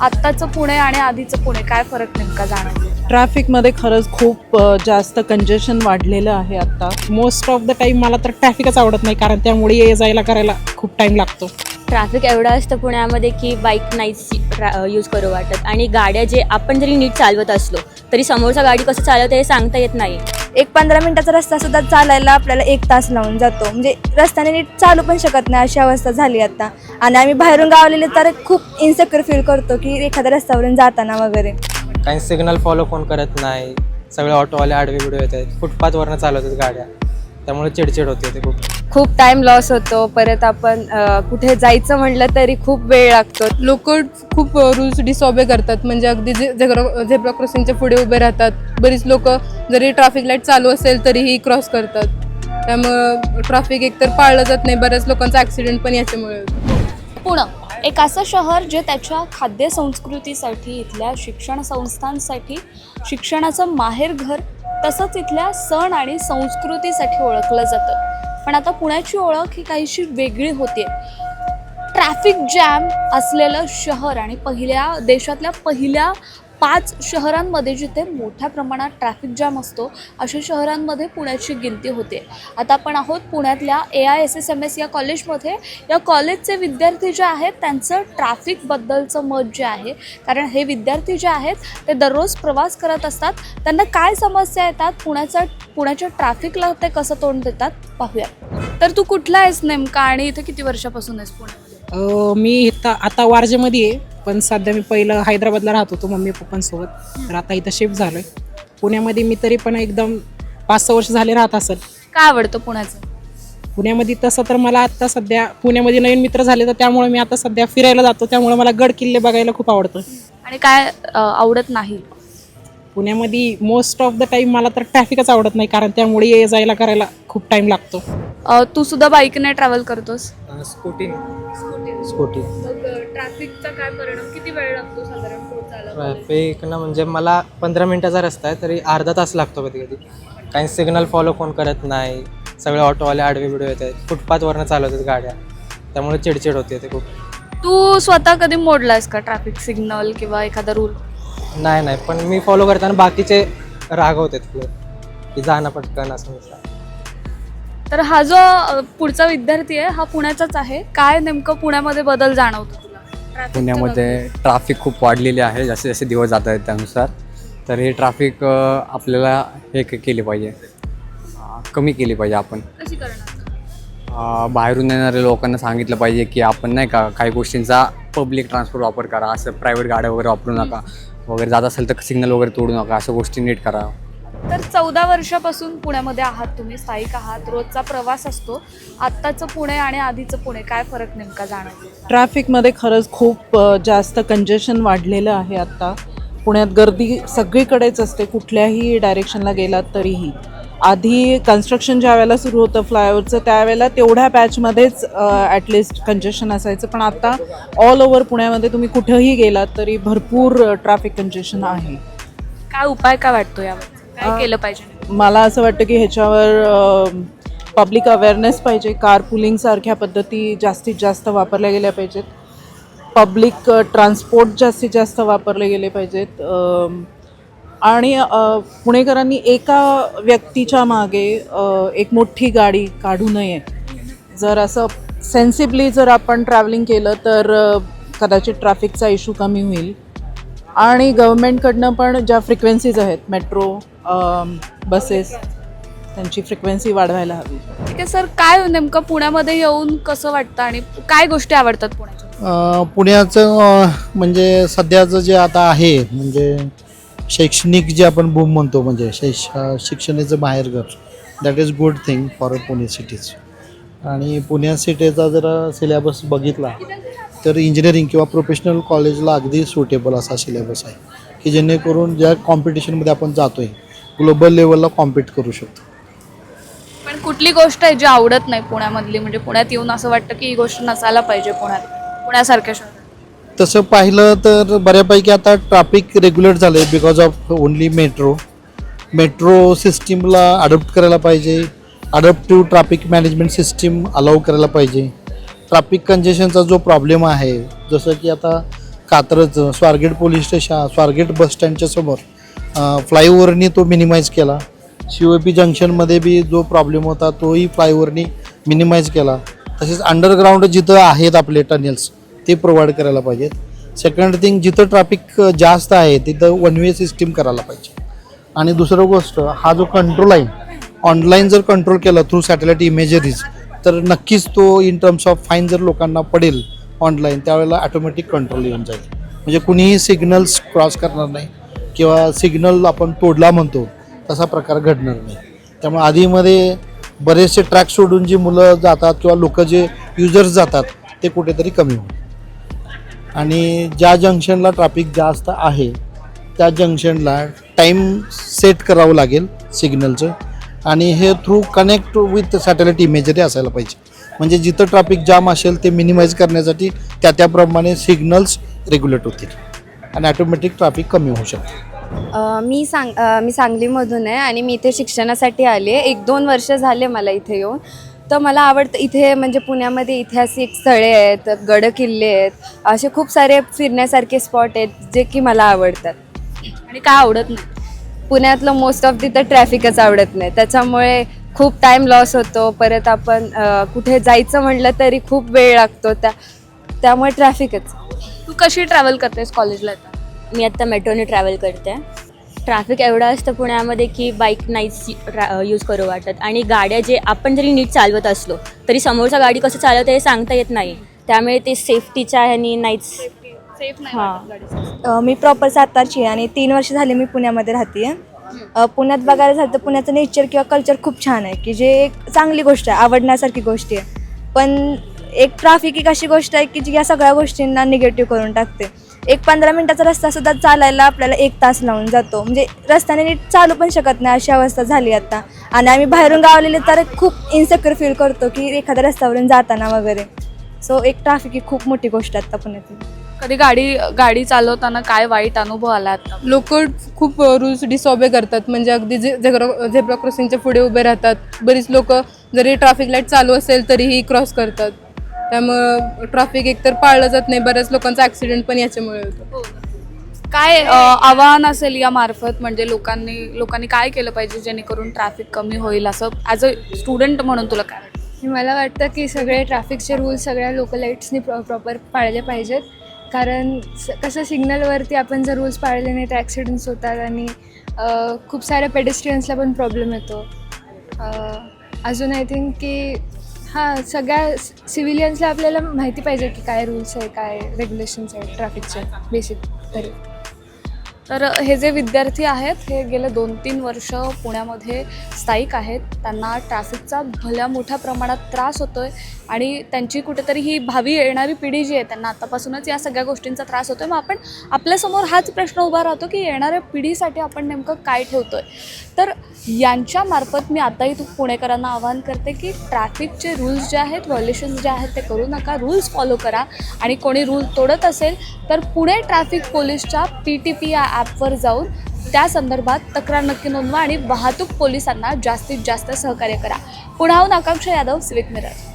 आत्ताचं पुणे आणि आधीचं पुणे काय फरक नेमका जाणवतो? ट्रॅफिकमध्ये खरंच खूप जास्त कंजेशन वाढलेलं आहे आता. मोस्ट ऑफ द टाईम मला तर ट्रॅफिकच आवडत नाही कारण त्यामुळे ये जायला करायला खूप टाईम लागतो. ट्रॅफिक एवढं असतं पुण्यामध्ये की बाईक नाहीच यूज करू वाटत. आणि गाड्या जे आपण जरी नीट चालवत असलो तरी समोरचा गाडी कसं चालवते हे सांगता येत नाही. एक पंधरा मिनिटाचा रस्ता सुद्धा चालायला आपल्याला एक तास लावून जातो. म्हणजे रस्त्याने नीट चालू पण शकत नाही अशी अवस्था झाली आता. आणि आम्ही बाहेरून गावलेले तर खूप इन्सेक्युअर फील करतो की एखाद्या रस्त्यावरून जाताना वगैरे. काही सिग्नल फॉलो कोण करत नाही. सगळे ऑटोवाले आडवे बिडवे येत आहेत फुटपाथवरनं चालवतात गाड्या. त्यामुळे चिडचिड होते ते खूप. खूप टाइम लॉस होतो परत आपण अ, कुठे जायचं म्हटलं तरी खूप वेळ लागतो. लोक खूप रूल्स डिसऑबे करतात. म्हणजे अगदी जे झेब्रा क्रॉसिंगच्या पुढे उभे राहतात. बरीच लोक जरी ट्रॅफिक लाइट चालू असेल तरीही क्रॉस करतात. त्यामुळं ट्रॅफिक एकतर पाळलं जात नाही. बऱ्याच लोकांचा ॲक्सिडेंट पण याच्यामुळे होतो. पुणं एक असं शहर जे त्याच्या खाद्य संस्कृतीसाठी इथल्या शिक्षण संस्थांसाठी शिक्षणाचं माहेरघर तसंच इथल्या सण आणि संस्कृतीसाठी ओळखलं जातं. पण आता पुण्याची ओळख ही काहीशी वेगळी होते ट्रॅफिक जॅम असलेलं शहर आणि पहिल्या देशातल्या पहिल्या पाच शहरांमध्ये जिथे मोठ्या प्रमाणात ट्रॅफिक जॅम असतो अशा शहरांमध्ये पुण्याची गिनती होते. आता आपण आहोत पुण्यातल्या A I S S M S या कॉलेजमध्ये. या कॉलेजचे विद्यार्थी जे आहेत त्यांचं ट्रॅफिकबद्दलचं मत जे आहे कारण हे विद्यार्थी जे आहेत ते दररोज प्रवास करत असतात. त्यांना काय समस्या येतात पुण्याचा पुण्याच्या ट्रॅफिकला ते कसं तोंड देतात पाहूया. तर तू कुठला आहेस नेमका आणि इथे किती वर्षापासून आहेस पुण्यामध्ये? मी इथं आता वारजेमध्ये आहे. पण सध्या मी पहिलं हैदराबादला राहत होतो मम्मी पप्पांसोबत. तर आता इथं शिफ्ट झालो आहे पुण्यामध्ये मी तरी पण एकदम पाच सहा वर्ष झाले राहत असेल. काय आवडतं पुण्याचं? पुण्यामध्ये तसं तर मला आता सध्या पुण्यामध्ये नवीन मित्र झाले तर त्यामुळे मी आता सध्या फिरायला जातो. त्यामुळे मला गड किल्ले बघायला खूप आवडतं. आणि काय अ, आवडत नाही? पुण्यामध्ये मोस्ट ऑफ द टाईम मला तर ट्रॅफिकच आवडत नाही कारण त्यामुळे ये जायला करायला खूप टाईम लागतो. अ, तू सुद्धा बाईकने ट्रॅव्हल करतोस? स्कूटी स्कूटी ट्रॅफिकचा काय परिणाम? किती वेळ लागतो साधारण पोहोचायला? ट्रॅफिकनं म्हणजे मला पंधरा मिनटाचा रस्ता आहे तरी अर्धा तास लागतो कधी कधी काही सिग्नल फॉलो कोण करत नाही. सगळे ऑटोवाले आडवे बिडवे येत आहेत. फुटपाथवरनं चालवतात गाड्या. त्यामुळे चिडचिड होते ते खूप. तू स्वतः कधी मोडलायस का ट्रॅफिक सिग्नल किंवा एखादा रूल नाही नाही पण मी फॉलो करताना बाकीचे रागवतात की जाणं पटकन असं. तर हा जो अ, पुढचा विद्यार्थी आहे हा पुण्याचाच आहे. काय नेमकं पुण्यामध्ये बदल जाणवतो तुला? Traffic च्या पुण्यामध्ये ट्रॅफिक खूप वाढलेले आहे जसे जसे दिवस जात आहेत त्यानुसार. तर हे ट्रॅफिक आपल्याला हे के- केली पाहिजे. अं, कमी केली पाहिजे आपण. बाबतीत कशी करणार? अं, बाहेरून येणाऱ्या लोकांना सांगितलं पाहिजे की आपण नाही का काही गोष्टींचा पब्लिक ट्रान्सपोर्ट वापर करा असं प्रायव्हेट गाड्या वगैरे वापरू नका वगैरे जात असेल तर सिग्नल वगैरे तोडू नका अशा गोष्टी नीट करा. तर चौदा वर्षापासून पुण्यामध्ये आहात तुम्ही स्थायिक आहात रोजचा प्रवास असतो. आत्ताचं पुणे आणि आधीचं पुणे काय फरक नेमका जाणवतो? ट्रॅफिकमध्ये खरंच खूप जास्त कंजेशन वाढलेलं आहे आत्ता पुण्यात गर्दी सगळीकडेच असते कुठल्याही डायरेक्शनला गेलात तरीही. आधी कन्स्ट्रक्शन ज्या वेळेला सुरू होतं फ्लायओव्हरचं त्यावेळेला तेवढ्या पॅचमध्येच ॲटलिस्ट कंजेशन असायचं. पण आता ऑल ओव्हर पुण्यामध्ये तुम्ही कुठंही गेलात तरी भरपूर ट्रॅफिक कंजेशन आहे. काय उपाय काय वाटतो यावर? काय केलं पाहिजे? मला असं वाटतं की ह्याच्यावर पब्लिक अवेअरनेस पाहिजे. कार पुलिंगसारख्या पद्धती जास्तीत जास्त वापरल्या गेल्या पाहिजेत. पब्लिक ट्रान्सपोर्ट जास्तीत जास्त वापरले गेले पाहिजेत. आणि पुणेकरांनी एका व्यक्तीच्या मागे एक मोठी गाडी काढू नये. जर असं सेन्सिबली जर आपण ट्रॅव्हलिंग केलं तर कदाचित ट्रॅफिकचा इश्यू कमी होईल. आणि गव्हर्मेंटकडनं पण ज्या फ्रिक्वेन्सीज आहेत मेट्रो बसेस त्यांची फ्रिक्वेन्सी वाढवायला हवी. ठीक आहे सर काय नेमकं पुण्यामध्ये येऊन कसं वाटतं आणि काय गोष्टी आवडतात पुण्याच्या? पुण्याचं म्हणजे सध्याचं जे आता आहे म्हणजे शैक्षणिक जे आपण बूम म्हणतो म्हणजे शैक्ष शिक्षणाचं बाहेरघर that is good thing for Pune cities आणि पुण्या सिटीचा जर सिलेबस बघितला तर इंजिनिअरिंग किंवा प्रोफेशनल कॉलेजला अगदी सुटेबल असा सिलेबस आहे. की जेणेकरून ज्या कॉम्पिटिशनमध्ये आपण जातो आहे ग्लोबल लेवलला कॉम्पिट करू शकतो. पण कुठली गोष्ट आहे जी आवडत नाही पुण्यामधली? म्हणजे पुण्यात येऊन असं वाटतं की ही गोष्ट नसायला पाहिजे पुण्यात पुण्यासारख्या शहरात. तसं पाहिलं तर बऱ्यापैकी आता ट्रॅफिक रेग्युलेट झालं आहे because of only metro metro सिस्टीमला अडॉप्ट करायला पाहिजे. Adaptive traffic management system allow करायला पाहिजे. ट्रॅफिक कंजेशनचा जो प्रॉब्लेम आहे जसं की आता Katraj Swargate police station Swargate bus स्टँडच्या समोर फ्लायओव्हरनी तो मिनिमाइज केला. पी जंक्शनमध्ये बी जो प्रॉब्लेम होता तोही फ्लायओव्हरनी मिनिमाइज केला. तसेच अंडरग्राऊंड जिथं आहेत आपले टनेल्स ते प्रोव्हाइड करायला पाहिजेत. सेकंड थिंग जिथं ट्रॅफिक जास्त आहे तिथं वन वे सिस्टीम करायला पाहिजे. आणि दुसरं गोष्ट हा जो कंट्रोल आहे ऑनलाईन जर कंट्रोल केला थ्रू सॅटेलाईट इमेजरीज तर नक्कीच तो इन टर्म्स ऑफ फाईन जर लोकांना पडेल ऑनलाईन त्यावेळेला ॲटोमॅटिक कंट्रोल येऊन जाईल. म्हणजे कुणीही सिग्नल्स क्रॉस करणार नाही किंवा सिग्नल आपण तोडला म्हणतो तसा प्रकार घडणार नाही. त्यामुळे आधीमध्ये बरेचसे ट्रॅक सोडून जी मुलं जातात किंवा लोक जे युजर्स जातात ते कुठेतरी कमी होईल आणि ज्या जंक्शनला ट्रॅफिक जास्त आहे त्या जंक्शनला टाईम सेट करावं लागेल सिग्नलचं आणि हे through connect with satellite imagery असायला पाहिजे. म्हणजे जिथं ट्रॅफिक जाम असेल ते मिनिमाइज करण्यासाठी त्या त्याप्रमाणे सिग्नल्स रेग्युलेट होतील. आणि ॲटोमॅटिक ट्रॅफिक कमी होऊ शकते. मी सांग मी सांगलीमधून आहे आणि मी इथे शिक्षणासाठी आले एक दोन वर्ष झाले मला इथे येऊन. तर मला आवडतं इथे म्हणजे पुण्यामध्ये ऐतिहासिक स्थळे आहेत गड किल्ले आहेत असे खूप सारे फिरण्यासारखे स्पॉट आहेत जे की मला आवडतात. आणि काय आवडत नाही? पुण्यातलं मोस्ट ऑफ तिथं ट्रॅफिकच आवडत नाही. त्याच्यामुळे खूप टाईम लॉस होतो परत आपण अ, कुठे जायचं म्हटलं तरी खूप वेळ लागतो. त्या त्यामुळे ट्रॅफिकच तू कशी ट्रॅव्हल करतेस कॉलेजला येताना? मी आत्ता मेट्रोने ट्रॅव्हल करते. ट्रॅफिक एवढं असतं पुण्यामध्ये की बाईक नाहीच यूज करू वाटत. आणि गाड्या जे आपण जरी नीट चालवत असलो तरी समोरचा गाडी कसं चालवतं हे सांगता येत नाही. त्यामुळे ते सेफ्टीच्या ह्यानी नाहीच सेफ नाही हां. मी प्रॉपर सातारची आहे आणि तीन वर्ष झाले मी पुण्यामध्ये राहते. पुण्यात बघायला झालं तर पुण्याचं नेचर किंवा कल्चर खूप छान आहे की जे एक चांगली गोष्ट आहे आवडण्यासारखी गोष्टी आहे. पण एक ट्राफिक एक अशी गोष्ट आहे की जी या सगळ्या गोष्टींना निगेटिव्ह करून टाकते. एक पंधरा मिनिटाचा रस्ता सुद्धा चालायला आपल्याला एक तास लावून जातो. म्हणजे रस्त्याने नीट चालू पण शकत नाही अशी अवस्था झाली आता. आणि आम्ही बाहेरून गावलेले तर खूप इन्सेक्युअर फील करतो की एखाद्या रस्त्यावरून जाताना वगैरे. सो एक ट्राफिक ही खूप मोठी गोष्ट आहे आता पुण्यातील. कधी गाडी गाडी चालवताना काय वाईट अनुभव आला आता? लोक खूप रूल्स डिसऑबे करतात. म्हणजे अगदी जे झेब्रा झेब्रा क्रॉसिंगच्या पुढे उभे राहतात. बरीच लोक जरी ट्रॅफिक लाइट चालू असेल तरीही क्रॉस करतात. त्यामुळं ट्रॅफिक एकतर पाळलं जात नाही बऱ्याच लोकांचा ॲक्सिडेंट पण याच्यामुळे होतो. काय अ, आव्हान असेल या मार्फत? म्हणजे लोकांनी लोकांनी काय केलं पाहिजे जेणेकरून ट्रॅफिक कमी होईल असं? ॲज अ स्टुडंट म्हणून तुला काय वाटतं? मला वाटतं की सगळे ट्रॅफिकचे रूल्स सगळ्या लोकल लाईट्सनी प्रॉ प्रॉपर पाळले पाहिजेत. कारण स कसं सिग्नलवरती आपण जर रूल्स पाळले नाही तर ॲक्सिडेंट्स होतात आणि अ, खूप साऱ्या पेडेस्ट्रियन्सला पण प्रॉब्लेम येतो. अ, अजून आय थिंक की हां सगळ्या सिव्हिलियन्सला आपल्याला माहिती पाहिजे की काय रूल्स आहे काय रेग्युलेशन्स आहेत ट्रॅफिकचे बेसिक तरी. तर हे जे विद्यार्थी आहेत हे गेले दोन तीन वर्ष पुण्यामध्ये स्थायिक आहेत. त्यांना ट्रॅफिकचा भल्या मोठ्या प्रमाणात त्रास होतो आहे आणि त्यांची कुठेतरी ही भावी येणारी पिढी जी आहे त्यांना आतापासूनच या सगळ्या गोष्टींचा त्रास होतोय. मग आपण आपल्यासमोर हाच प्रश्न उभा राहतो की येणाऱ्या पिढीसाठी आपण नेमकं काय ठेवतोय? तर यांच्या मार्फत मी आताही तू पुणेकरांना आवाहन करते की ट्रॅफिकचे रूल्स जे आहेत व्हॉल्युशन्स जे आहेत ते करू नका. रूल्स फॉलो करा. आणि कोणी रूल तोडत असेल तर पुणे ट्रॅफिक पोलीसच्या पी टी पी या ॲपवर जाऊन त्या संदर्भात तक्रार नक्की नोंदवा आणि वाहतूक पोलिसांना जास्तीत जास्त सहकार्य करा. पुण्याहून हो, आकांक्षा यादव सिविक मिरर